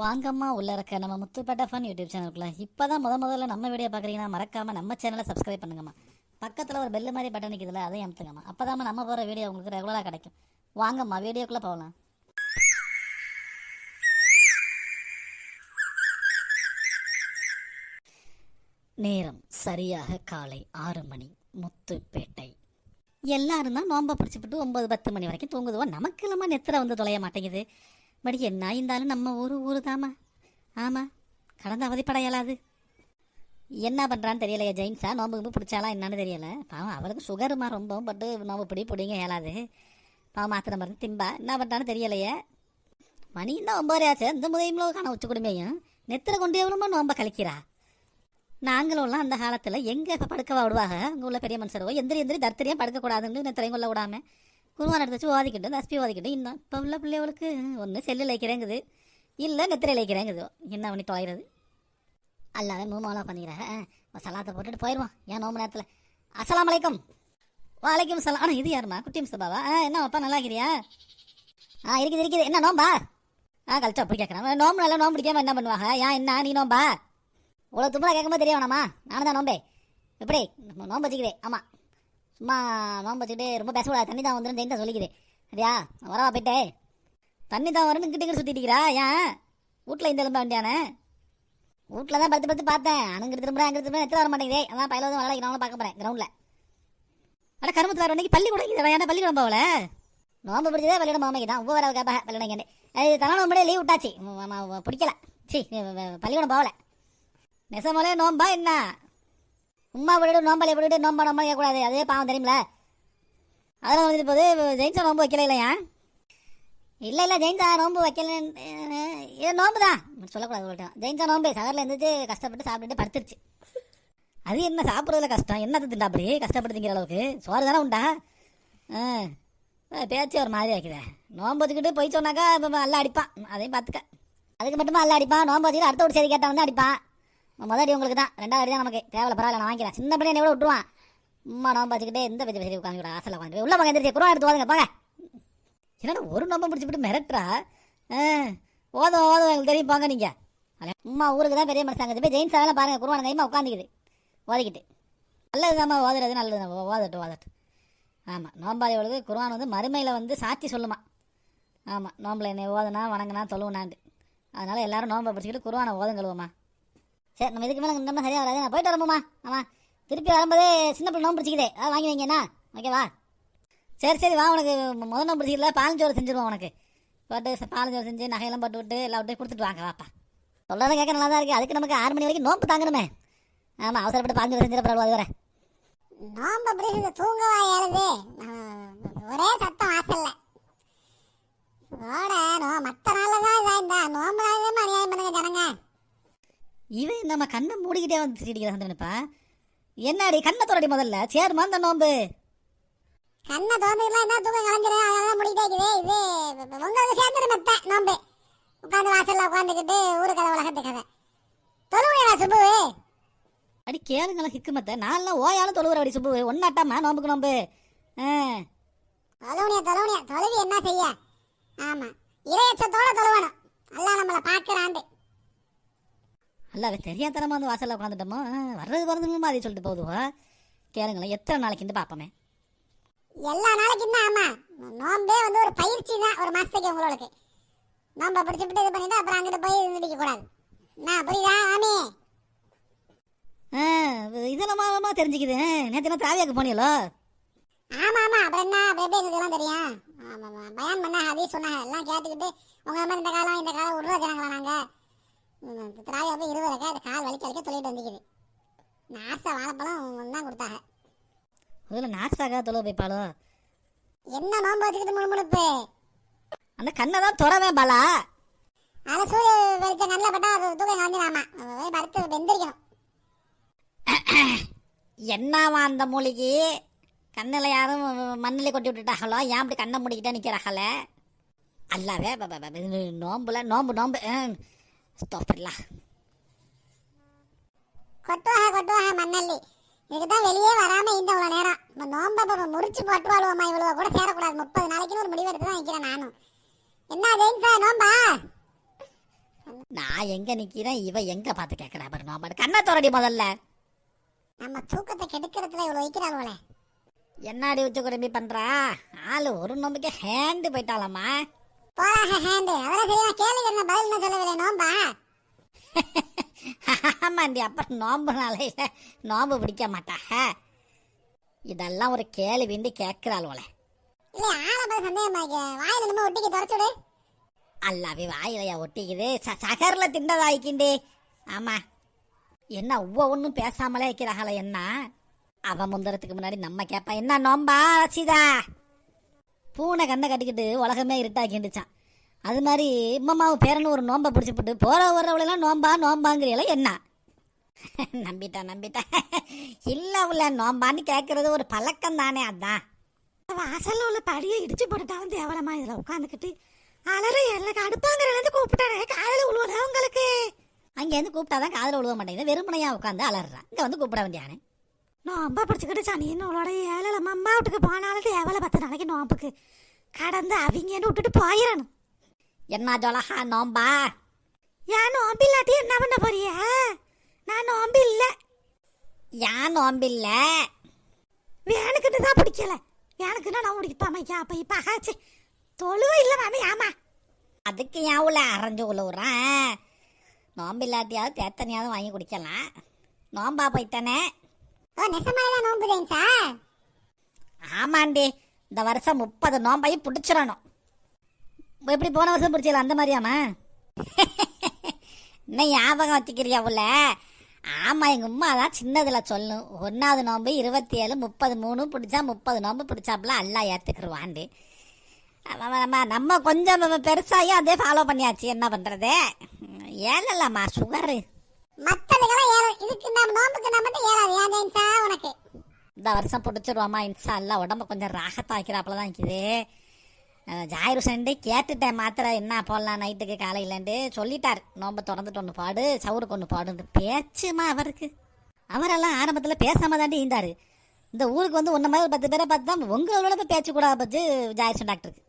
வாங்கம்மா உள்ள இருக்க நம்ம முத்துப்பேட்டை ஃபன் யூடியூப் சேனலுக்குள்ள. இப்போ தான் முத முதல்ல நம்ம வீடியோ பார்க்குறீங்கன்னா மறக்காம நம்ம சேனலை சப்ஸ்கிரைப் பண்ணுங்கம்மா. பக்கத்தில் ஒரு பெல் மாதிரி பட்டன் நிற்குதுல அதையும் அமுத்துங்கம்மா. அப்போ தான் நம்ம போகிற வீடியோ உங்களுக்கு ரெகுலராக கிடைக்கும். வாங்கம்மா வீடியோக்குள்ளே போகலாம். நேரம் சரியாக காலை ஆறு மணி முத்துப்பேட்டை. எல்லாரும் தான் நோம்பை பிடிச்சிப்பிட்டு ஒன்பது பத்து மணி வரைக்கும் தூங்குதுவோம் நமக்கு இல்லாமல் நெத்திர வந்து தொலைய மாட்டேங்குது. பட் என்ன இருந்தாலும் நம்ம ஊர் ஊர் தாமா ஆமாம் கடந்த அவதிப்பட இயலாது என்ன பண்ணுறான்னு தெரியலையே ஜெயின்ஸா? நோம்பு கும்பு பிடிச்சாலாம் என்னன்னு தெரியல. பாவம் அவளுக்கு சுகருமா ரொம்ப பட்டு நோம்பு பிடி பிடிங்க இயலாது. பாவம் மாத்திரை மருந்து திம்பா என்ன பண்ணுறான்னு தெரியலையே. மணி இன்னும் ஒம்பது ஆச்சு. இந்த முதையும்ல காண உச்ச குடுமையும். நெத்திர கொண்டு எவ்வளோமா நோம்ப கழிக்கிறா? நாங்களும்லாம் அந்த காலத்தில் எங்கே படுக்கவா விடுவாங்க? அங்கே உள்ள பெரிய மனுஷரோ? எந்திரி எந்திரி தர்த்தரியும் படுக்கக்கூடாதுன்னு நெத்திரையும் கொள்ள விடாமல் குருவான் எடுத்து வச்சு ஓதிக்கிட்டு தஸ்பி ஓதிக்கிட்டு இன்னும் இப்போ உள்ள பிள்ளைகளுக்கு ஒன்று செல்லு லைக்கிறேங்குது இல்லை நெத்திரை லைக்கிறேங்குது என்ன பண்ணி தொலைகிறது? அல்லாத மூமாலாம் பண்ணிக்கிறேன் சலாத்தை போட்டுட்டு போயிடுவான் ஏன் நோம்பு நேரத்தில்? அஸ்லாம் வலைக்கம் வலைக்கும் சலாம் ஆனால் இது யாருமா குட்டி முஸ்தபாவா ஆ என்ன அப்பா நல்லா இருக்கிறியா? ஆ இருக்குது இருக்குது. என்ன நோம்பா? ஆ கழிச்சா அப்படி கேட்குறேன் நோம்பு நல்லா நோம்பு பிடிக்காம என்ன பண்ணுவாங்க? ஏன் என்ன நீ நோம்பா? இவ்வளோ தும்பலா கேட்கும்போது தெரிய வேணாமா? நானும் தான் நோம்பே. எப்படி? நம்ம நோம்பு வச்சுக்கிறேன் ஆமாம் சும்மா நோம்பு ரொம்ப பேசக்கூடாது. தண்ணி தான் வந்துடும் ஜெயின் சொல்லிக்குது. சரியா? வரவா போயிட்டே. தண்ணி தான் வரும்னு கிட்ட சுற்றிட்டுக்கிறா சுற்றிட்டு இருக்கிறா? ஏன்? வீட்டில் இந்த எலும்ப வேண்டியானே? வீட்டில் தான் படுத்து படுத்து பார்த்தேன். அணுங்கிட்டு திரும்ப அங்கே திரும்ப எத்தனை வர மாட்டேங்குதே அதான் பயில வந்து விளையாடுறவங்க பார்க்க போகிறேன் கிரௌண்டில் அட கருமத்தில் வர அன்னைக்கு பள்ளி கூட ஏன்னா பள்ளிக்கூடம் போகல? நோம்பு பிடிச்சதே பள்ளிக்கூடம் மாமைக்கு தான் ஒவ்வொரு கேட்பேன் பள்ளிக்கூடம் அது தலை நோம்புடைய லீவ் விட்டாச்சு. பிடிக்கல. சி பள்ளிக்கூடம் போகல. நெசமோலே நோம்பா என்ன? உம்மா விட்டுட்டு நோம்பலை விட்டுட்டு நோம்ப நோம்பா கேட்கக்கூடாது அதே பாவம் தெரியுமில? அதெல்லாம் வந்துட்டு போது ஜெயின்ஸா நோம்பு வைக்கல இல்லையா? இல்லை இல்லை ஜெயின்ஸா நோம்பு வைக்கலன்னு இது நோம்பு தான். சொல்லக்கூடாது சொல்லிட்டேன் ஜெயின்ஸா நோம்பு சகரில் இருந்துச்சு கஷ்டப்பட்டு சாப்பிட்டுட்டு படுத்துருச்சு. அது என்ன சாப்பிட்றதுல கஷ்டம்? என்ன திண்டா அப்படி? கஷ்டப்படுத்துங்கிற அளவுக்கு. சோறு தானே உண்டா? ஆ. பேச்சு ஒரு மாதிரி ஆக்குதே நோம்பத்துக்கிட்டு வச்சுக்கிட்டு போய் சொன்னாக்கா இப்போ அல்ல அடிப்பான். அதையும் பார்த்துக்க. அதுக்கு மட்டுமா அல்ல அடிப்பான்? நோம்பத்துக்கிட்டு வச்சுக்கிட்டு அடுத்த ஒரு செய்தி கேட்டால் வந்து அடிப்பான். முதல் உங்களுக்கு தான் ரெண்டாவது அடி தான் நமக்கு. தேவையில்ல பரவாயில்ல நான் வாங்கிக்கிறேன். சின்ன பையன் எவ்வளோ விட்டுருவான்? அம்மா நோம்பு வச்சுக்கிட்டே இந்த பெரிய பெரிய உட்காந்து ஆசையில் உட்காந்து உள்ள போங்க எந்திரிச்சு குருவா எடுத்து வாங்க பாங்க. என்னடா ஒரு நோம்பை முடிச்சுட்டு மிரட்டுறா? ஆ ஓதும் ஓதும் எங்களுக்கு தெரியும் போங்க நீங்கள் அம்மா ஊருக்கு தான் பெரிய மனுஷாங்க போய் ஜெயின்ஸ் அதெல்லாம் பாருங்கள் குருவான கைமா உட்காந்துக்குது ஓதிக்கிட்டு. நல்லது தான் ஓதுறது நல்லது தான் ஓதட்டு ஓதட்டு ஆமாம் நோம்பாளிகளுக்கு குருவான் வந்து மறுமையில் வந்து சாட்சி சொல்லுமா. ஆமாம் நோம்பில் என்னை ஓதுனா வணங்கினா தொழுவுனாண்டு அதனால் எல்லாரும் நோம்பை பிடிச்சிக்கிட்டு குருவானை ஓதுங்களுவோம்மா சரி நம்ம இதுக்கு மேலே நம்ம சரியாக வராது. நான் போயிட்டு வரமும்மா ஆமாம் திருப்பி வரும்போது சின்ன பிள்ளை நோம்பு பிடிச்சிக்கிதே. அதான் வாங்கி வைங்கண்ணா ஓகேவா சரி சரி வா உனக்கு. முதல் நோம்பு பிடிச்சிக்கல. பாலஞ்சோறு செஞ்சுருவோம் உனக்கு. போட்டு ச- பாலஞ்சோறு செஞ்சு நகையெல்லாம் போட்டு விட்டு எல்லாம் விட்டு கொடுத்துட்டு வாங்க வாப்பா. சொல்கிறத கேட்க நல்லா தான் இருக்குது அதுக்கு நமக்கு ஆறு மணி வரைக்கும் நோம்பு தாங்கணுமே. ஆமாம் அவசரப்பட்டு பாலஞ்சோறு செஞ்சிடப்படாது அது வரை நோம்பு பிடிச்சது தூங்கவா எழுது. ஒரே சத்தம் வாசல்ல. ஓட மற்ற மத்த நாள்ல தான் இதாக இருந்தா நோம்பு நாள் தான் அநியாயம் பண்ணுங்க ஜனங்க. இவன் நம்ம கண்ணை மூடிக்கிட்டே வந்து திட்டிக்கிறான் சந்தனப்பா என்னடி கண்ணை தொடடி முதல்ல. சேருமா அந்த நோம்பு. கண்ணை திறந்துக்கலாம் என்ன தூக்கம் கலைஞ்சிரும். அதெல்லாம் முடிக்கிட்டே இருக்குது. இது உங்களுக்கு சேர்ந்துரு மெத்த நோம்பு. உட்காந்து வாசல்ல உட்காந்துக்கிட்டு ஊரு கதை உலகத்து கதை. தொழுவையா சுபு அடி கேளுங்களா ஹிக்குமத்த நான்லாம் ஓயாலும் தொழுவுற அடி சுப்பு. ஒன்னாட்டாமா நோம்புக்கு நோம்பு. தொழுவனியா தொழுவனியா. தொழுவி என்ன செய்ய? ஆமா. இறையச்சத்தோட தொழுவணும். எல்லாம் நம்மளை பார்க்கறாண்டு அல்ல அவன் தெரியாதனமா வந்து வாசல்ல உட்காந்துட்டோமோ வர்றது வரதுமா அதை சொல்லிட்டு போதுவா கேளுங்களேன் எத்தனை நாளைக்கு பார்ப்போமே எல்லா நாளைக்கும் தான் ஆமா. நோம்பே வந்து ஒரு பயிற்சி தான் ஒரு மாசத்துக்கு உங்களுக்கு நோம்ப பிடிச்சிட்டு இது பண்ணிட்டு அப்புறம் அங்கிட்டு போய் இருந்துக்க கூடாது. நான் புரியுதா ஆமி? ஆ இதெல்லாமா தெரிஞ்சுக்குது. நேற்று என்ன திராவியாக்கு போனியலோ ஆமா ஆமா அப்புறம் என்ன அப்புறம் எப்படி எங்களுக்கு தெரியும்? ஆமா ஆமா பயான் பண்ண அதே சொன்னாங்க. எல்லாம் கேட்டுக்கிட்டு உங்க மாதிரி இந்த காலம் இந்த காலம் விடுற ஜனங்களா நாங்க? ம், திராவியா போய் இருபது ரக்கா அது கால் வலிக்க வலிக்க தொழிட்டு வந்துக்குது. நாச வாழைப்பழம் தான் கொடுத்தாங்க முதல்ல நாக்ஸாக தொழுவ போய்ப்பாளோ என்ன நோம்பு வச்சுக்கிட்டு முழுமுழுப்பு அந்த கண்ணை தான் துறவேன் பாலா. அதை சூரிய வெளிச்சம் கண்ணில் பட்டா அது தூக்கம் கலந்துடாமா போய் படுத்து வெந்திரிக்கணும். என்னவா அந்த மூலிகை? கண்ணில் யாரும் மண்ணில் கொட்டி விட்டுட்டாங்களோ? ஏன் அப்படி கண்ணை மூடிக்கிட்டே நிற்கிறாங்களே அல்லாவே நோம்புல நோம்பு நோம்பு ஸ்டாப்பிடலாம் கொட்டுவாக கொட்டுவாக மண்ணல்லி இதுக்கு தான் வெளியே வராம இந்த இவ்வளோ நேரம். இப்போ நோம்ப இப்போ முறிச்சு போட்டு வாழ்வோம்மா இவ்வளோ கூட சேரக்கூடாது. முப்பது நாளைக்குன்னு ஒரு முடிவு எடுத்து தான் நிற்கிறேன் நானும். என்ன ஜெயின்ஸா நோம்பா? நான் எங்க நிக்கிறேன்? இவ எங்க பார்த்து கேட்கறா? பாரு நோம்பாடு கண்ணை தோரடி முதல்ல. நம்ம தூக்கத்தை கெடுக்கிறதுல இவ்வளவு வைக்கிறாள் போல. என்னாடி உச்ச குடும்பி பண்றா? ஆளு ஒரு நோம்புக்கே ஹேண்டு போயிட்டாலம்மா போறாக ஹேண்டு. அதெல்லாம் சரியா கேள்வி என்ன பதில் என்ன சொல்லவில்லை. நோம்பா? ஆமாண்டி அப்ப நோம்பு நாளையில நோம்பு பிடிக்க மாட்டாக இதெல்லாம் ஒரு கேள்விண்டு கேட்கிறாள் போல. இல்ல ஆளை பார்த்து சந்தேகமா இருக்கு. வாயில நம்ம ஒட்டிக்கு தொடச்சுடு அல்லாவே வாயிலையா ஒட்டிக்குது. ச சகர்ல திண்டதாய்க்கிண்டே ஆமா. என்ன ஒவ்வொரு ஒன்றும் பேசாமலே இருக்கிறாங்களே என்ன? அவன் முந்தரத்துக்கு முன்னாடி நம்ம கேட்பா என்ன நோம்பா சீதா? பூனை கண்ணை கட்டிக்கிட்டு உலகமே இருட்டாக்கிண்டுச்சான் அது மாதிரி இம்மம்மாவும் பேரனு ஒரு நோம்பை பிடிச்சி போட்டு போற வர்றவளெல்லாம் நோம்பா நோம்பாங்கிறீங்களா என்ன? நம்பிட்டா நம்பிட்டா இல்ல உள்ள நோம்பான்னு கேட்கறது ஒரு பழக்கம் தானே அதான். வாசல்ல உள்ள படியை இடிச்சு போட்டுட்டாலும் தேவலமா இதுல உட்காந்துக்கிட்டு அலற எனக்கு அடுப்பாங்கிறதுலேருந்து கூப்பிட்டாரு காலையில உழுவல உங்களுக்கு? அங்கேருந்து கூப்பிட்டாதான் காதில் விழுவ மாட்டேங்குது வெறுமனையா உட்காந்து அலறான் இங்கே வந்து கூப்பிட வேண்டியானே நோம்பை பிடிச்சிக்கிட்டு சனின்னு உங்களோட ஏழை அம்மா வீட்டுக்கு போனாலும் எவ்வளோ பத்து நாளைக்கு நோம்புக்கு. கடந்து அவங்கன்னு விட்டுட்டு போயிடணும் என்ன ஜொலஹா நோம்பா? ஏன் நோம்பு இல்லாட்டி என்ன பண்ண போறிய? நான் நோம்பு இல்லை. ஏன் நோம்பில்ல வேணுக்குன்னு தான் பிடிக்கல. வேணுக்குன்னா நான் முடிப்பாமைக்கா அப்போ இப்போ ஆச்சு. தொழுவே இல்லை மாமி ஆமா. அதுக்கு ஏன் உள்ள அரைஞ்சு உழுவுறான்? நோம்பு இல்லாட்டியாவது தேத்தனையாவது வாங்கி குடிக்கலாம். நோம்பா போயிட்டானே? ஓ நெசமாதான் நோம்பு ஜெயின்ஸா ஆமாண்டி இந்த வருஷம் முப்பது நோம்பையும் பிடிச்சிடணும். எப்படி போன வருஷம் பிடிச்சல அந்த மாதிரியாமா? இன்னும் ஞாபகம் வச்சுக்கிறியா உள்ள? ஆமா எங்க உம்மா தான் சின்னதுல சொல்லும் ஒன்னாவது நோம்பு இருபத்தி ஏழு முப்பது மூணு பிடிச்சா முப்பது நோம்பு பிடிச்சாப்புல எல்லாம் ஏத்துக்குருவாண்டு. நம்ம நம்ம கொஞ்சம் நம்ம பெருசாகி அதே ஃபாலோ பண்ணியாச்சு. என்ன பண்ணுறது ஏழலம்மா சுகரு மத்ததுக்கெல்லாம் இதுக்கு நம்ம நோம்புக்கு நம்ம மட்டும் ஏறாது. ஏன் உனக்கு? இந்த வருஷம் பிடிச்சிருவாமா இன்சா. இல்லை உடம்ப கொஞ்சம் ராகத்தா வைக்கிறாப்புல தான் இருக்குது. ஜாயிரு ஜாயிர் கேட்டுட்டேன். மாத்திரை என்ன போடலாம் நைட்டுக்கு காலையிலன்ட்டு சொல்லிட்டார். நோம்பு திறந்துட்டு ஒன்று பாடு சவுருக்கு ஒன்று பாடுன்னு பேச்சுமா அவருக்கு. அவரெல்லாம் ஆரம்பத்தில் பேசாம தாண்டி இருந்தார். இந்த ஊருக்கு வந்து உன்ன மாதிரி பத்து பேரை பார்த்து தான் உங்களோட போய் பேச்சு கூட பச்சு ஜாயிர்சன் டாக்டருக்கு.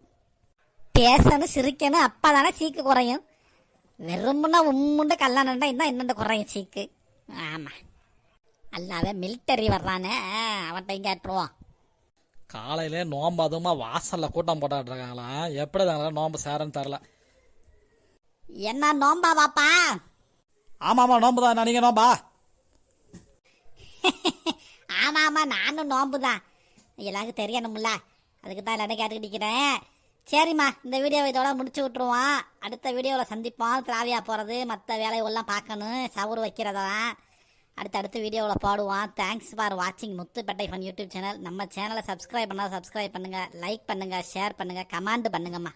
பேசணும் சிரிக்கணும் அப்போ தானே சீக்கு குறையும். வெறும்னா உம்முண்டு கல்யாணம்டா இன்னும் இன்னும் குறையும் சீக்கு. ஆமாம் அல்லாவே மிலிட்டரி வர்றானே. அவன்கிட்ட கேட்டுருவோம் காலையிலே நோம்பு அதுவுமா வாசல்ல கூட்டம் போட்டாட்டு இருக்காங்களா? எப்படி தாங்களா நோம்பு சேரன்னு தெரில என்ன நோம்பா பாப்பா? ஆமா ஆமா நோம்பு தான் நீங்க நோம்பா? ஆமா ஆமா நானும் நோம்பு தான் எல்லாருக்கும் தெரியணும்ல. அதுக்கு தான் எல்லாரும் கேட்டுக்கிட்டு நிற்கிறேன் சரிம்மா இந்த வீடியோவை இதோட முடிச்சு விட்ருவோம் அடுத்த வீடியோவில் சந்திப்போம். திராவியா போகிறது மற்ற வேலையெல்லாம் பார்க்கணும். சவுறு வைக்கிறதா? அடுத்த அடுத்த வீடியோவில் போடுவோம். தேங்க்ஸ் ஃபார் வாட்சிங் முத்துப்பேட்டை ஃபன் யூடியூப் சேனல் நம்ம சேனலை சப்ஸ்கிரைப் பண்ணால் சப்ஸ்கிரைப் பண்ணுங்கள் லைக் பண்ணுங்கள் ஷேர் பண்ணுங்கள் கமெண்ட் பண்ணுங்கம்மா.